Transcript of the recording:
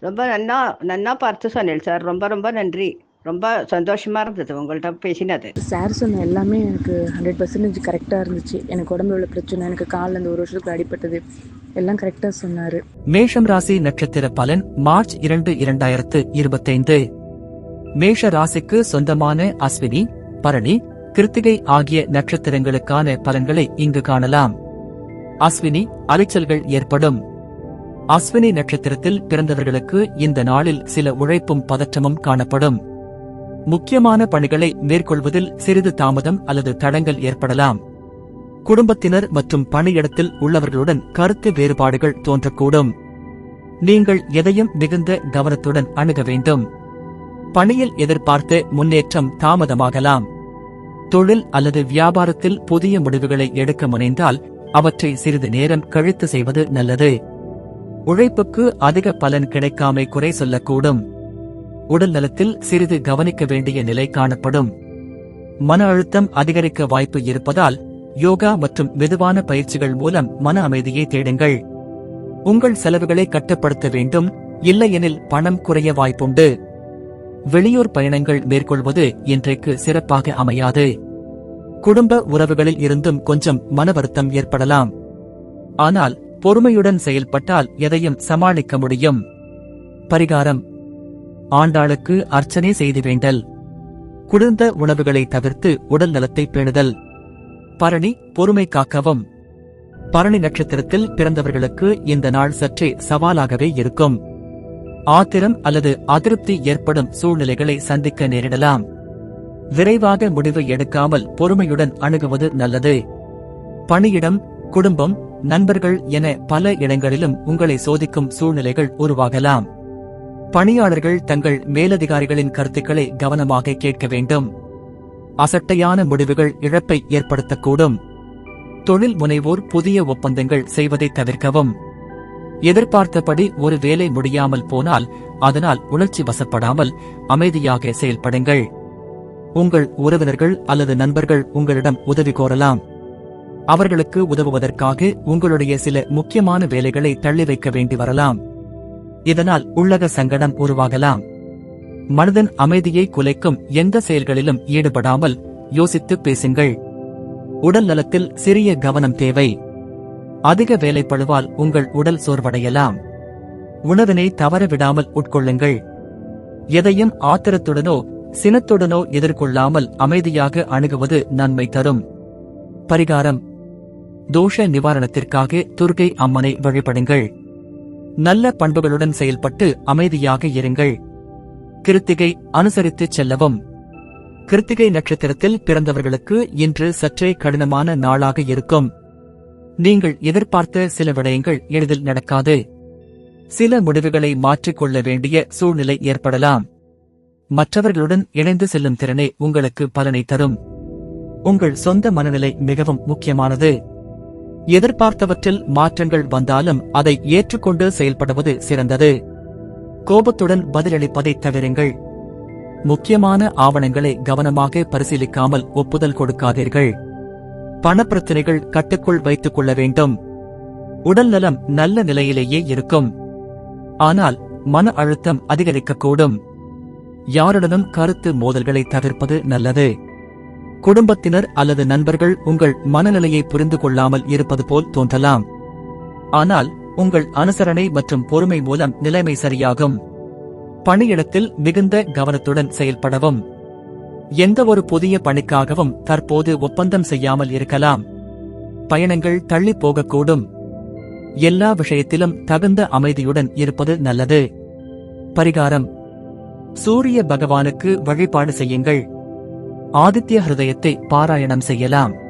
ரொம்ப நன்னா நன்னா பார்த்து சொன்னேன் சார். ரொம்ப ரொம்ப நன்றி. ரொம்ப சந்தோஷமா இருந்தது உங்கள்கிட்ட பேசினது. சார் சொன்ன எல்லாமே எனக்கு ஹண்ட்ரட் பர்சன்டேஜ் கரெக்டாக இருந்துச்சு. எனக்கு உடம்புல உள்ள பிரச்சனை எனக்கு காலில் இந்த ஒரு வருஷத்துக்கு அடிபட்டது எல்லாம் கரெக்டாக சொன்னார். மேஷம் ராசி நட்சத்திர பலன் மார்ச் இரண்டு இரண்டாயிரத்து இருபத்தைந்து. மேஷ ராசிக்கு சொந்தமான அஸ்வினி பரணி கிருத்திகை ஆகிய நட்சத்திரங்களுக்கான பலன்களை இங்கு காணலாம். அஸ்வினி அலைச்சல்கள் ஏற்படும். அஸ்வினி நட்சத்திரத்தில் பிறந்தவர்களுக்கு இந்த நாளில் சில உழைப்பும் பதற்றமும் காணப்படும். முக்கியமான பணிகளை மேற்கொள்வதில் சிறிது தாமதம் அல்லது தடங்கள் ஏற்படலாம். குடும்பத்தினர் மற்றும் பணியிடத்தில் உள்ளவர்களுடன் கருத்து வேறுபாடுகள் தோன்றக்கூடும். நீங்கள் எதையும் மிகுந்த கவனத்துடன் அணுக வேண்டும். பணியில் எதிர்பார்த்த முன்னேற்றம் தாமதமாகலாம். தொழில் அல்லது வியாபாரத்தில் புதிய முடிவுகளை எடுக்க முனைந்தால் அவற்றை சிறிது நேரம் கழித்து செய்வது நல்லது. உழைப்புக்கு அதிக பலன் கிடைக்காமை குறை சொல்லக்கூடும். உடல் நலத்தில் சிறிது கவனிக்க வேண்டிய நிலை காணப்படும். மன அழுத்தம் அதிகரிக்க வாய்ப்பு இருப்பதால் யோகா மற்றும் மெதுவான பயிற்சிகள் மூலம் மன அமைதியை தேடுங்கள். உங்கள் செலவுகளை கட்டுப்படுத்த வேண்டும் இல்லையெனில் பணம் குறைய வாய்ப்புண்டு. வெளியூர் பயணங்கள் மேற்கொள்வது இன்றைக்கு சிறப்பாக அமையாது. குடும்ப உறவுகளில் இருந்தும் கொஞ்சம் மன வருத்தம் ஏற்படலாம். ஆனால் பொறுமையுடன் செயல்பட்டால் எதையும் சமாளிக்க முடியும். பரிகாரம். ஆண்டாளுக்கு அர்ச்சனை செய்து வேண்டல். குளிர்ந்த உணவுகளை தவிர்த்து உடல் நலத்தை பேணுதல். பரணி பொறுமை காக்கவும். பரணி நட்சத்திரத்தில் பிறந்தவர்களுக்கு இந்த நாள் சற்றே சவாலாகவே இருக்கும். ஆத்திரம் அல்லது அதிருப்தி ஏற்படும் சூழ்நிலைகளை சந்திக்க நேரிடலாம். விரைவாக முடிவு எடுக்காமல் பொறுமையுடன் அணுகுவது நல்லது. பணியிடம் குடும்பம் நண்பர்கள் என பல இடங்களிலும் உங்களை சோதிக்கும் சூழ்நிலைகள் உருவாகலாம். பணியாளர்கள் தங்கள் மேலதிகாரிகளின் கருத்துக்களை கவனமாக கேட்க வேண்டும். அசட்டையான முடிவுகள் இழப்பை ஏற்படுத்தக்கூடும். தொழில் முனைவோர் புதிய ஒப்பந்தங்கள் செய்வதை தவிர்க்கவும். எதிர்பார்த்தபடி ஒரு வேலை முடியாமல் போனால் அதனால் உணர்ச்சி வசப்படாமல் அமைதியாக செயல்படுங்கள். உங்கள் உறவினர்கள் அல்லது நண்பர்கள் உங்களிடம் உதவி கோரலாம். அவர்களுக்கு உதவுவதற்காக உங்களுடைய சில முக்கியமான வேலைகளை தள்ளி வைக்க வேண்டி வரலாம். இதனால் உள்ளக சங்கடம் உருவாகலாம். மனதின் அமைதியை குலைக்கும் எந்த செயல்களிலும் ஈடுபடாமல் யோசித்து பேசுங்கள். உடல் நலத்தில் சிறிய கவனம் தேவை. அதிக வேலைப்பழுவால் உங்கள் உடல் சோர்வடையலாம். உணவினை தவறவிடாமல் உட்கொள்ளுங்கள். எதையும் ஆத்திரத்துடனோ சினத்துடனோ எதிர்கொள்ளாமல் அமைதியாக அணுகுவது நன்மை தரும். பரிகாரம். தோஷ நிவாரணத்திற்காக துர்கை அம்மனை வழிபடுங்கள். நல்ல பண்புகளுடன் செயல்பட்டு அமைதியாக இருங்கள். கிருத்திகை அனுசரித்துச் செல்லவும். கிருத்திகை நட்சத்திரத்தில் பிறந்தவர்களுக்கு இன்று சற்றே கடினமான நாளாக இருக்கும். நீங்கள் எதிர்பார்த்த சில விடயங்கள் எளிதில் நடக்காது. சில முடிவுகளை மாற்றிக்கொள்ள வேண்டிய சூழ்நிலை ஏற்படலாம். மற்றவர்களுடன் இணைந்து செல்லும் திறனே உங்களுக்கு பலனை தரும். உங்கள் சொந்த மனநிலை மிகவும் முக்கியமானது. எதிர்பார்த்தவற்றில் மாற்றங்கள் வந்தாலும் அதை ஏற்றுக்கொண்டு செயல்படுவது சிறந்தது. கோபத்துடன் பதிலளிப்பதை தவிருங்கள். முக்கியமான ஆவணங்களை கவனமாக பரிசீலிக்காமல் ஒப்புதல் கொடுக்காதீர்கள். பணப்பிரச்சனைகள் கட்டுக்குள் வைத்துக் கொள்ள வேண்டும். உடல்நலம் நல்ல நிலையிலேயே இருக்கும். ஆனால் மன அழுத்தம் அதிகரிக்கக்கூடும். யாருடனும் கருத்து மோதல்களை தவிர்ப்பது நல்லது. குடும்பத்தினர் அல்லது நண்பர்கள் உங்கள் மனநிலையை புரிந்து கொள்ளாமல் இருப்பது போல் தோன்றலாம். ஆனால் உங்கள் அனுசரணை மற்றும் பொறுமை மூலம் நிலைமை சரியாகும். பணியிடத்தில் மிகுந்த கவனத்துடன் செயல்படவும். எந்தவொரு புதிய பணிக்காகவும் தற்போது ஒப்பந்தம் செய்யாமல் இருக்கலாம். பயணங்கள் தள்ளி போகக்கூடும். எல்லா விஷயத்திலும் தகுந்த அமைதியுடன் இருப்பது நல்லது. பரிகாரம். சூரிய பகவானுக்கு வழிபாடு செய்யுங்கள். ஆதித்ய ஹிருதயத்தை பாராயணம் செய்யலாம்.